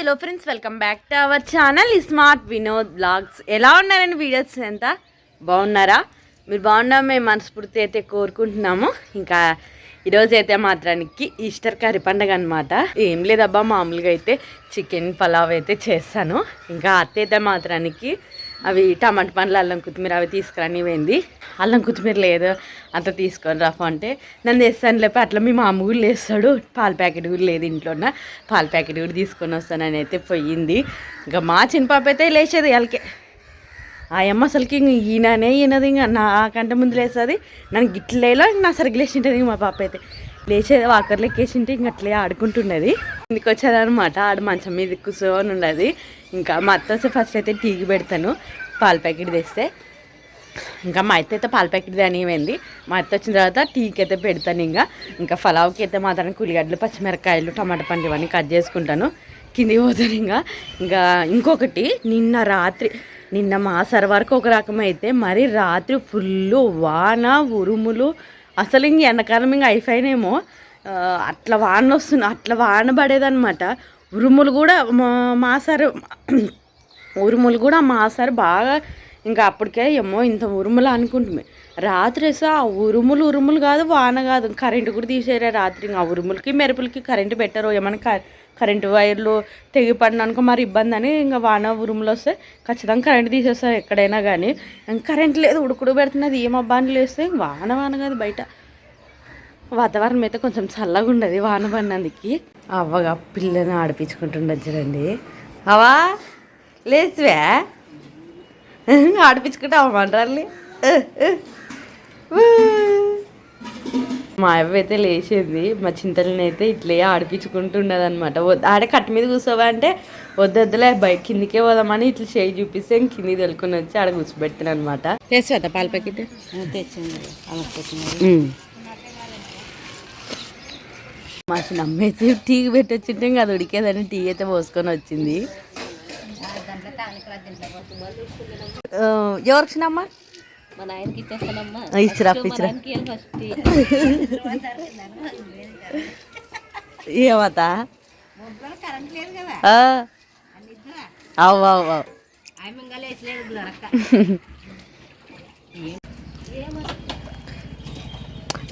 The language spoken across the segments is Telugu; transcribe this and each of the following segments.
Hello friends welcome back to our channel smart Vinod blogs. ఎలా ఉన్నారండి వీడియోస్ ఎంత బాగున్నారా? మీరు బాగున్నా మేము మనస్ఫూర్తి అయితే కోరుకుంటున్నాము. ఇంకా ఈరోజు అయితే మాత్రానికి ఈస్టర్ కర్రీ పండగ అనమాట ఏం లేదబ్బా మామూలుగా అయితే చికెన్ పలావ్ అయితే చేస్తాను. ఇంకా అత్త అయితే మాత్రానికి అవి టమాటా పండ్లు అల్లం కొత్తిమీర అవి తీసుకురాని పోయింది. అల్లం కొత్తిమీర లేదు అంత తీసుకొని రాఫు అంటే నన్ను వేస్తాను లేపి అట్లా మీ మామ కూడా లేస్తాడు. పాల ప్యాకెట్ కూడా లేదు ఇంట్లోన పాల ప్యాకెట్ కూడా తీసుకొని వస్తానని అయితే పోయింది. ఇంకా మా చిన్న పాప అయితే లేచేది వాళ్ళకే ఆ అమ్మ అసలుకి ఇంక ఈయననే ఈయనది ఇంకా నాకంటే ముందు లేస్తుంది. నన్ను గిట్లేలో నా సరిగ్గా లేచింటుంది మా పాప అయితే. లేచేది వాకర్లు ఎక్కేసింటే ఇంక అట్లే ఆడుకుంటున్నది. ఇందుకు వచ్చేదనమాట ఆడ మంచం మీద కూర్చొని ఉన్నది. ఇంకా మా అత్త వస్తే ఫస్ట్ అయితే టీకి పెడతాను. పాల ప్యాకెట్ తెస్తే. ఇంకా మా అత్త అయితే పాల ప్యాకెట్ దానివేంది మా అత్త వచ్చిన తర్వాత టీకి అయితే పెడతాను ఇంకా. ఇంకా ఫలావ్కి అయితే మాత్రం కూలిగడ్డలు పచ్చిమిరకాయలు టమాటా పండు ఇవన్నీ కట్ చేసుకుంటాను. కిందికి పోతాను ఇంకా. ఇంకా ఇంకొకటి నిన్న రాత్రి నిన్న మా సర్వర్కి ఒక రకమైతే మరి రాత్రి ఫుల్ వాన ఉరుములు అసలు ఇంక ఎండాకాలం ఇంకా అయిపోయినేమో అట్లా వాన వస్తుంది అట్లా వాన పడేదనమాట ఉరుములు కూడా మా మా సార్ ఉరుములు కూడా మా సార్ బాగా ఇంకా అప్పటికే ఏమో ఇంత ఉరుములు అనుకుంటుమే రాత్రి ఆ ఉరుములు ఉరుములు కాదు వాన కాదు. కరెంటు కూడా తీసేరా రాత్రి. ఇంకా ఉరుములకి మెరుపులకి కరెంటు పెట్టరు ఏమైనా క- కరెంటు వైర్లు తెగిపడినానుకో మరి ఇబ్బంది అని ఇంకా వాన ఉరుములు వస్తే ఖచ్చితంగా కరెంటు తీసేస్తారు ఎక్కడైనా కానీ. ఇంకా కరెంట్ లేదు ఉడుకుడు పెడుతున్నది ఏం అబ్బా అని లేస్తే వాన వాన కాదు బయట. వాతావరణం అయితే కొంచెం చల్లగా ఉండదు వాన పడినందుకు. అవ్వగా పిల్లని ఆడిపించుకుంటుండదు చూడండి అవా లేచివే. ఆడిపించుకుంటే అవ్వమంటారు మా అవ్వ అయితే లేచేది. మా చింతలని అయితే ఇట్లే ఆడిపించుకుంటుండదు అనమాట ఆడే కట్ట మీద కూర్చోవా అంటే వద్దొద్దులే బైక్ కిందికే పోదామని ఇట్లా చేయి చూపిస్తే ఇంక కిందికి తెలుకొని వచ్చి ఆడ కూర్చోబెడతాను అనమాట తెస్తా పాల ప్యాకెట్? మా చిన్నమ్మయితే టీకి పెట్టొచ్చింటే ఇంకా అది ఉడికేదని టీ అయితే పోసుకొని వచ్చింది. ఆ, ఎవరికి చిన్నమ్మ మా నాయనకి ఇచ్చేస్తానమ్మా. ఇచ్చిరా ఇచ్చిరా ఆయనకి ఇవ్వాలి ఫస్ట్ ఏమతా? అవు అవు అవు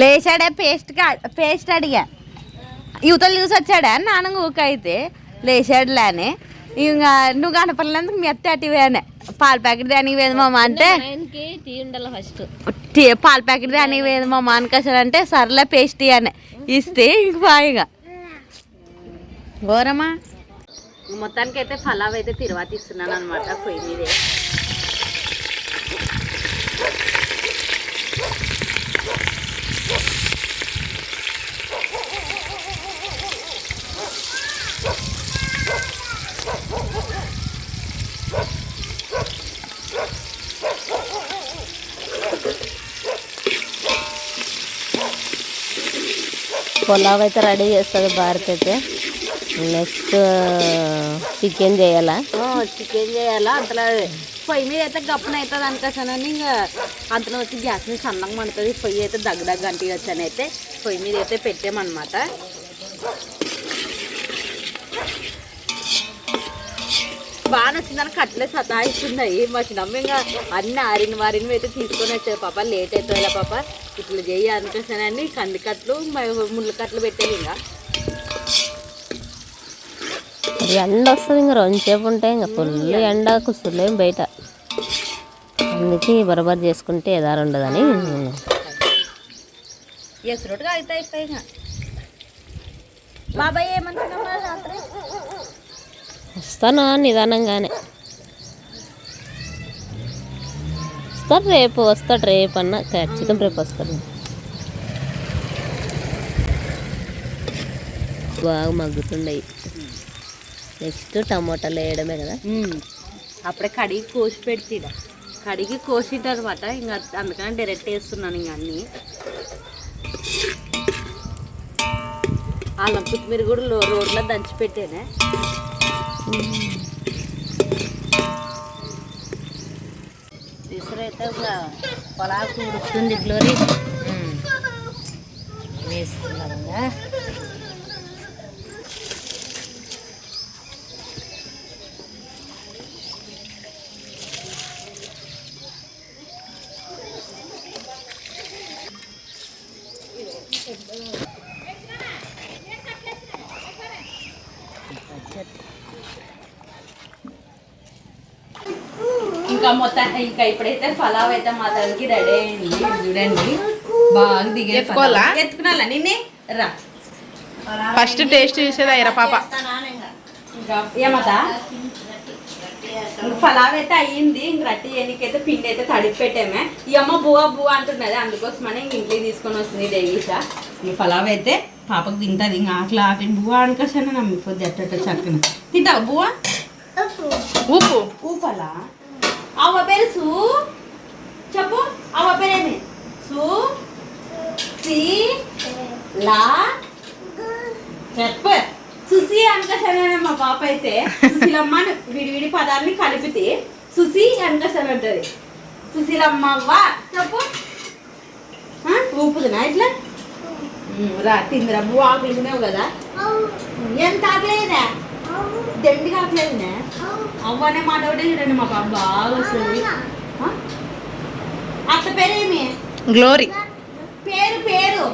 లేచాడే పేస్ట్ పేస్ట్ అడిగా. యువతలు చూసి వచ్చాడా? నాన్న ఊక అయితే లేచాడులే అని ఇంకా నువ్వు కనపడలేందుకు మీ అత్త అటివేనే పాల ప్యాకెట్ దానికి వేది మామ అంటే. టీ ఉండాలి ఫస్ట్ టీ పాల ప్యాకెట్ దానికి వేది మామ అనుకోసాడంటే సర్లే పేస్ట్ అని. ఇస్తే ఇంక బాయిగా ఘోరమా? మొత్తానికి అయితే ఫలావ్ అయితే తిరువాత ఇస్తున్నాను అనమాట పొయ్యి మీదే. పులావ్ అయితే రెడీ చేస్తుంది భారత్ అయితే. నెక్స్ట్ చికెన్ చేయాలా? చికెన్ చేయాలా? అంతలో పొయ్యి మీద అయితే గప్పన అవుతుంది అనుకోసానని ఇంకా అంతలో వచ్చి గ్యాస్ మీద సన్నగా మండుతుంది. పొయ్యి అయితే దగ్గ దగ్గ అంటే వచ్చానైతే పొయ్యి మీద అయితే పెట్టామన్నమాట. బాగా నచ్చిందని కట్టలే సతాయిస్తున్నాయి. మా చిన్నమ్మ అన్ని ఆరిన వారిని అయితే తీసుకొని వచ్చారు. పాప లేట్ అవుతుంది పాప. ఇట్లా చేయి అనుకోసానని కంది కట్లు ముళ్ళ కట్లు పెట్టేది ఇంకా. ఎండ వస్తుంది ఇంకా రెండుసేపు ఉంటాయి ఇంకా ఫుల్ ఎండ కుస్తులేం బయట. అందుకే బరబర్ చేసుకుంటే ఎదారు ఉండదని ఎసురుడుగా అయితే అయిపోయి బాబాయ్ ఏమంటున్నావా రాత్రి? వస్తాను నిదానంగానే. వస్తాడు రేపు వస్తాడు రేపు అన్న ఖచ్చితం రేపు వస్తాడు. బాగా మగ్గుతుండయి నెక్స్ట్ టమోటాలు వేయడమే కదా. అప్పుడే కడిగి కోసి పెడితే కడిగి కోసింట అనమాట ఇంకా అందుకని డైరెక్ట్ వేస్తున్నాను ఇంకా అన్ని. అల్లం కొత్తిమీర కూడా రోడ్లో దంచి పెట్టానే. కొలాకుంది గ్లోరీ వేసుకున్నారా Thank you. ఇంకా మొత్తం ఇంకా ఇప్పుడైతే ఫలావ్ అయితే మాత్రానికి రెడీ అయింది. చూడండి. బాగా దిగే ఎత్తుకోవాలా? ఎత్తుకున్నా నిన్నే రా. ఫస్ట్ టేస్ట్ చూసేది అయ్యరా పాప. ఇంకా ఏమతా? ఫలావ్ అయితే అయ్యింది. ఇంక రట్టి చేయనికైతే పిండి అయితే తడిపి పెట్టామే. ఈ అమ్మ బువ్వ బువ్వ అంటున్నది. అందుకోసమని ఇంక ఇంటికి తీసుకొని వస్తుంది డైలీషా ఈ ఫలావ్ అయితే పాపకు తింటుంది. ఇంకా ఆకలి ఆకలి. బువ్వ అనుకోసాను నమ్మి పొద్దు ఎట్ట చక్కన. తింటావా బువ్వ ఉప్పు. ఊపలా అవ్వ పేరు సు? చెప్పు అవ్వ పేరేమి? సు? సి? లా? చెప్పు. సుసి అనకసనే మా పాప అయితే. సుశీలమ్మ విడివిడి పదాన్ని కలిపితే సుసి అనకసని అంటది. సుశీలమ్మవ్వ చెప్పు. ఆ, ఊపుదునా ఇట్లా? రా తిందిరా ఆకలికునేవు కదా. ఎంత ఆకలేదా దెండిగా ఆకలేదునే అవ్వనే మాట ఒకటే చూడండి మా పాప బాగా వస్తుంది? అత్త పేరేమి గ్లోరీ. పేరు పేరు.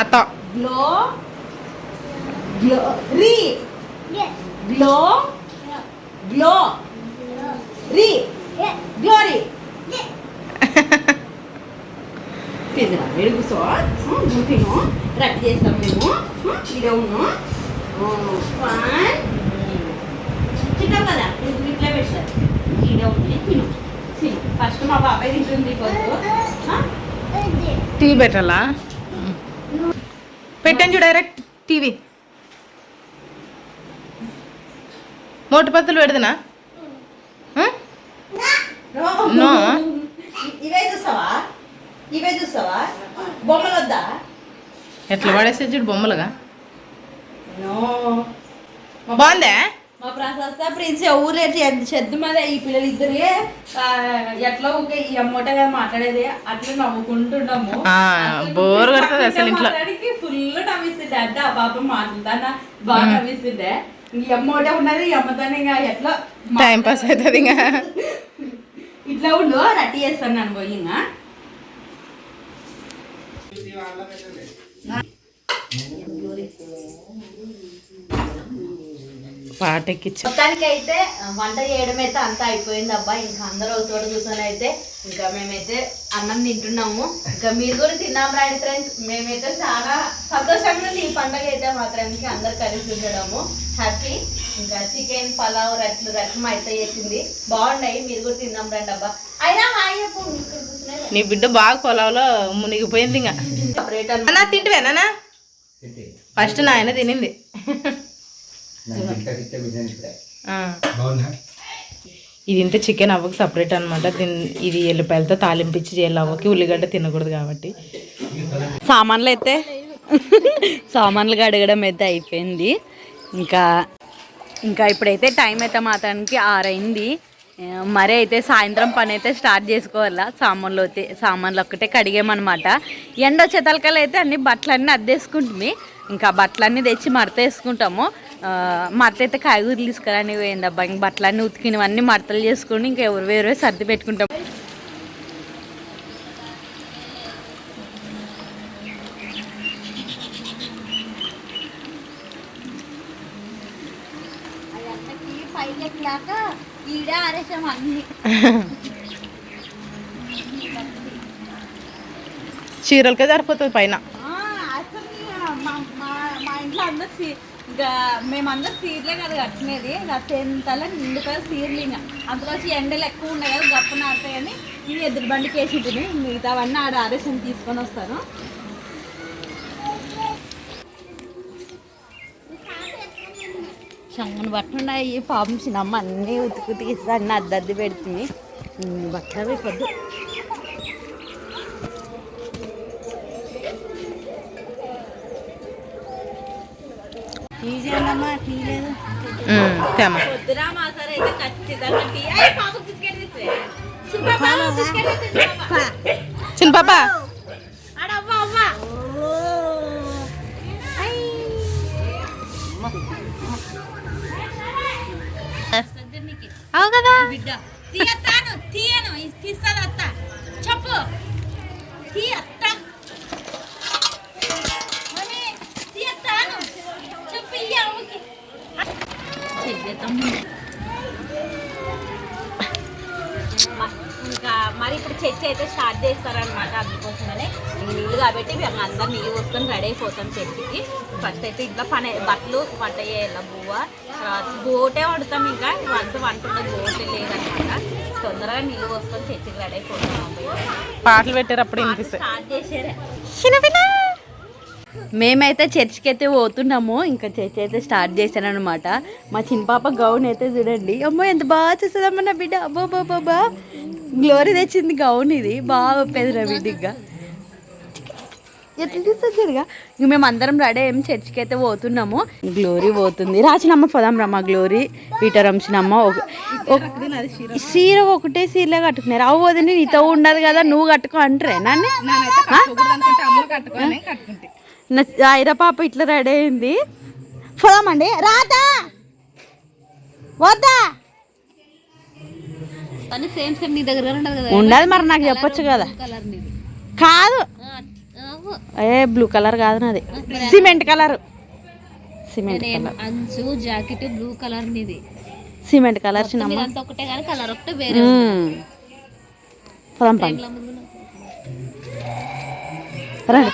అత్త. గ్లో గ్లో రీ గ్లో గ్లో. రీ. గ్లోరీ. తిందిరా వేడి కూర్చో. నువ్వు తిను. రట్టి చేస్తాం మేము. ఇదే ఉన్నాం తింటావు కదా ఇది ఇట్లా పెట్టారు ఉంది తిను తిను ఫస్ట్ మా బాబాయ్ తింటుంది? టీవీ పెట్టాలా? పెట్టాను చూడు డైరెక్ట్ టీవీ. మోటు పత్తులు పెడదనా. ఇవే చూస్తావా? ఇవే చూస్తావా? బొమ్మలు వద్దా ఎట్లా పడేసే చూడు బొమ్మలుగా. నో. బాగుందా? మా ప్రశస్త ప్రిన్స్ ఊరు ఎంత చెద్దు మీద ఈ పిల్లలు ఇద్దరే ఎట్లా ఊకే ఈ అమ్మటగా మాట్లాడేది అట్లా నవ్వుకుంటున్నాము. ఆ, బోర్ కొడుతుంది అసలు ఇంట్లో. ఫుల్ నవ్విస్తుండే. అంటే ఆ పాప మాట్లాడతాన బాగా నవ్విస్తుండే. ఈ అమ్మోటే ఉన్నది ఈ అమ్మతోనే ఇంకా ఎట్లా టైం పాస్ అవుతుంది ఇంకా. ఇట్లా ఉండు రట్టి చేస్తాను నన్ను పోయి ఇంకా పాటెక్కిచ్చు మొత్తానికి అయితే వంట చేయడం అయితే అంతా అయిపోయింది అబ్బా ఇంకా అందరూ ఒక చోట కూర్చొని అయితే ఇంకా మేమైతే అన్నం తింటున్నాము. ఇంకా మీరు కూడా తిన్నాం రాండి ఫ్రెండ్స్ మేమైతే చాలా సంతోషంగా ఉంది ఈ పండగ అయితే మాత్రానికి. అందరు కలిసి ఉండడము. హ్యాపీ ఇంకా చికెన్ పలావ్ రట్లు రకం అయితే చేసింది. బాగున్నాయి. మీరు కూడా తిన్నాం రండి అబ్బా. అయినా హాయ్ నీ బిడ్డ బాగా పొలంలో మునిగిపోయింది ఇంకా. సపరేట్ అన్నా తింటివేనా ఫస్ట్ నాయన తినింది. ఇది ఇంత చికెన్ అవ్వకి సపరేట్ అనమాట దీని ఇది ఎల్లిపాయలతో తాలింపించి చేయాలి. అవ్వకి ఉల్లిగడ్డ తినకూడదు కాబట్టి. సామాన్లు అయితే సామాన్లు కడగడం అయితే అయిపోయింది. ఇంకా ఇంకా ఇప్పుడైతే టైం అయితే మాత్రానికి ఆరైంది. మరి అయితే సాయంత్రం పని అయితే స్టార్ట్ చేసుకోవాలా? సామాన్లు అయితే సామాన్లు ఒక్కటే కడిగామన్నమాట. ఎండ వచ్చే తలకలు అయితే అన్ని బట్టలన్నీ అద్దేసుకుంటుంది ఇంకా బట్టలన్నీ తెచ్చి మడత వేసుకుంటాము. ఆ, మడత అయితే కాయగూరలు తీసుకురాని పోయింది అబ్బా. ఇంక బట్టలన్నీ ఉతికినవన్నీ మడతలు చేసుకుని ఇంకా ఎవరు వేరే సర్ది పెట్టుకుంటాం. చీరలకే సరిపోతుంది పైన. అసలు మా మా- మా ఇంట్లో అందరు ఇంకా మేమందరం సీర్లే కదా కట్టినది. ఇంకా నిండుగా సీర్లు ఇంకా. అందులో ఎండలు ఎక్కువ ఉన్నాయి కదా గప్పు నాటాయని ఈ ఎదురు బండికి వేసి ఉంటుంది మిగతావన్నీ ఆడ ఆదేశం తీసుకొని వస్తాను శంగను బట్టలు ఈ పాపం చిన్నమ్మ అన్నీ ఉతుకు తీసి అన్నీ అద్దద్ది పెడుతుంది బట్టలు అయిపోద్దు పాప. చిన్న పాప అవు కదా. చర్చ్ అయితే స్టార్ట్ చేస్తారనమాట అందుకోసమనే. నీళ్ళు కాబట్టి మేము అందరం నీళ్ళు పోసుకొని రెడీ అయిపోతాం చర్చికి. ఫస్ట్ అయితే ఇట్లా పని బట్టలు వంట చేయాలి బువ్వ? తర్వాత గోటే వండుతాం ఇంకా. వంట వంట గోటే లేదనమాట తొందరగా నీళ్ళు పోసుకొని చర్చికి రెడీ అయిపోతాం పాటలు పెట్టేటప్పుడు స్టార్ట్ చేసారే. మేమైతే చర్చికి అయితే పోతున్నాము. ఇంకా చర్చ్ అయితే స్టార్ట్ చేశాను అనమాట మా చిన్న పాప గౌన్ అయితే చూడండి. అమ్మో ఎంత బాగా చూస్తుందమ్మా నా బిడ్డ. అబ్బో బాబా గ్లోరీ తెచ్చింది గౌన్ ఇది. బాగా ఒప్పేది నా బిడ్డ ఇంకా ఎట్లా చూడగా ఇంక మేము అందరం రెడీ ఏం చర్చికి అయితే పోతున్నాము. గ్లోరీ పోతుంది. రాచినమ్మ పోదాం రమ్మ గ్లోరీ పీటర్ రంచినమ్మ చీర ఒకటే చీరలే కట్టుకున్నారు అవ్వ వదిలి నీతో ఉండదు కదా నువ్వు కట్టుకో అంటారే. నన్ను? ఐరా పాప ఇట్లా రెడీ అయింది. పోదామండి. రాదా వద్దా! కానీ సేమ్ సేమ్ నీ దగ్గర ఉండదు కదా. ఉండదు మరి నాకు చెప్పొచ్చు కదా. కలర్ నీది కాదు. ఏ బ్లూ కలర్ కాదు నాది. సిమెంట్ కలర్ సిమెంట్ కలర్ అంచు జాకెట్ బ్లూ కలర్ నీది. సిమెంట్ కలర్ మీదంతా ఒకటే కానీ కలర్ ఒకటే వేరే. పోదాం పండి. రండి.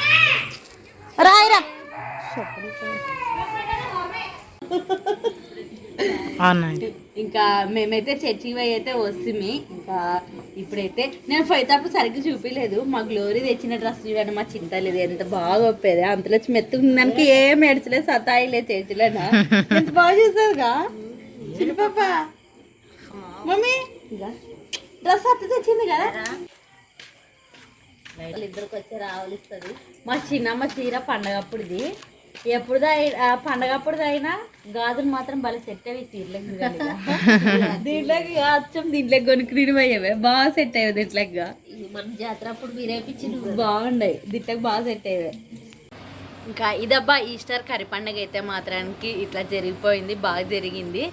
రాయిరా ఇంకా మేమైతే చర్చికి పోయి అయితే వస్తుంది ఇంకా ఇప్పుడైతే నేను ఫైతాపు సరిగ్గా చూపించలేదు మా గ్లోరీ తెచ్చిన డ్రెస్ చూడండి మా చింత లేదు ఎంత బాగా ఒప్పేది. అంతలో వచ్చి మెత్తుకున్నానికి ఏం ఏడ్చలేదు సతాయిలే చర్చిలోనా ఎంత బాగా చూస్తుందిగా చిన్న పాప. మమ్మీ డ్రెస్ అత్త తెచ్చింది కదా? వాళ్ళిద్దరికి వచ్చి రావలిస్తుంది. మా చిన్నమ్మ చీర పండగప్పుడుది. ఎప్పుడు పండగప్పుడు అయినా గాజులు మాత్రం భలే సెట్ అయ్యి ఇక. దీంట్లోకి అచ్చం దీంట్లోకి కొనుక్కుని పోయేవే బాగా సెట్ అయ్యేవి దీంట్లోకి. మన జాతర అప్పుడు మీరేపించి బాగుండే దీంట్లోకి బాగా సెట్ అయ్యేవి. ఇంకా ఇదబ్బా ఈస్టర్ కరి పండుగ అయితే మాత్రానికి ఇట్లా జరిగిపోయింది బాగా జరిగింది.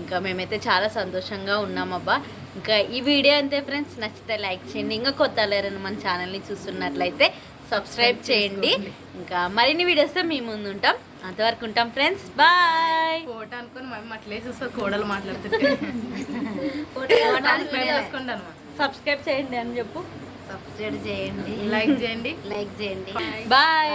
ఇంకా మేమైతే చాలా సంతోషంగా ఉన్నామబ్బా. ఇంకా ఈ వీడియో అంతే ఫ్రెండ్స్ నచ్చితే లైక్ చేయండి. ఇంకా కొత్త లేరని మన ఛానల్ని చూస్తున్నట్లయితే సబ్స్క్రైబ్ చేయండి. ఇంకా మరిన్ని వీడియోస్తో మీ ముందు ఉంటాం అంతవరకు ఉంటాం ఫ్రెండ్స్ బాయ్ ఫోటో అనుకుని మేము అట్లే చూస్తా కోడలు మాట్లాడుతుంటే. చూసుకుంటాను సబ్స్క్రైబ్ చేయండి అని చెప్పు. సబ్స్క్రైబ్ చేయండి. లైక్ చేయండి. లైక్ చేయండి. బాయ్